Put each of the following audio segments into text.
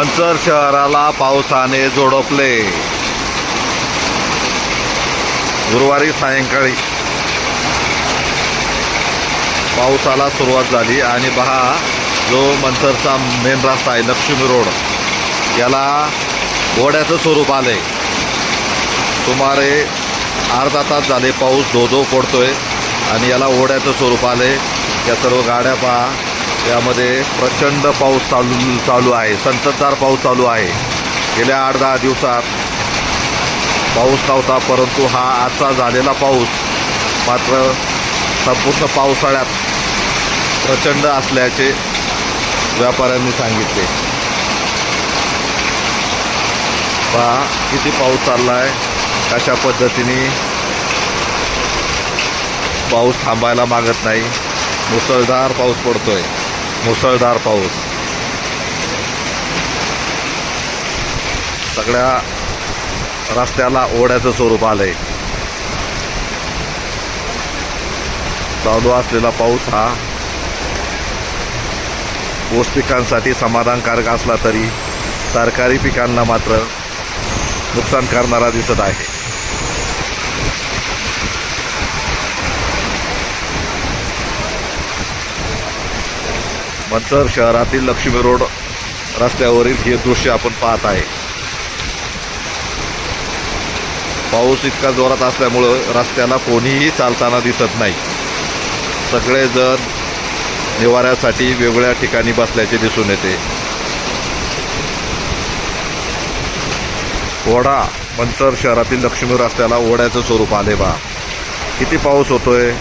मंचर शहराला पावसाने जोडपले. गुरुवारी सायंकाळी पावसाला सुरुवात झाली आणि पहा जो मंचरचा मेन रस्ता आहे लक्ष्मी रोड याला घोड्याचं स्वरूप आलंय. सुमारे अर्धा तास झाले पाऊस धो धो पडतोय आणि याला ओढ्याचं स्वरूप आले या सर्व गाड्या पहा यामध्ये प्रचंड पाऊस चालू चालू आहे. संततधार पाऊस चालू आहे. गेल्या आठ दहा दिवसात पाऊस नव्हता परंतु हा आजचा झालेला पाऊस मात्र संपूर्ण पावसाळ्यात प्रचंड असल्याचे व्यापाऱ्यांनी सांगितले. पहा किती पाऊस चालला आहे कशा पद्धतीने पाऊस थांबायला मागत नाही. मुसळधार पाऊस पडतोय. मुसळधार पाऊस. सगळ्या रस्त्याला ओढ्याचं स्वरूप आलंय. चालू असलेला पाऊस हा ऊस पिकांसाठी समाधानकारक असला तरी तरकारी पिकांना मात्र नुकसान करणारा दिसत आहे. मंचर शहरातील लक्ष्मी रोड रस्त्यावरील हे दृश्य आपण पाहत आहे. पाऊस इतका जोरात असल्यामुळं रस्त्याला कोणीही चालताना दिसत नाही. सगळेजण निवाऱ्यासाठी वेगळ्या ठिकाणी बसल्याचे दिसून येते. ओढा मंचर शहरातील लक्ष्मी रस्त्याला ओढ्याचं स्वरूप आले बा. किती पाऊस होतोय?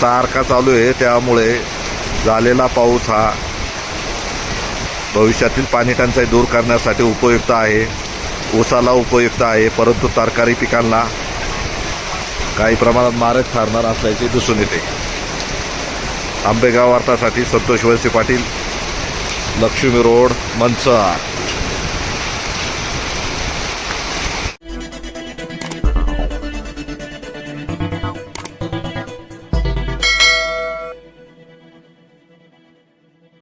सारखा चालू आहे त्यामुळे झालेला पाऊस हा भविष्यातील पाणी टंचाई दूर करण्यासाठी उपयुक्त आहे. ऊसाला उपयुक्त आहे परंतु तरकारी पिकांना काही प्रमाणात मारक ठरणार असल्याचे दिसून येते. आंबेगाव वार्तासाठी संतोष वळसे पाटील लक्ष्मी रोड मंचर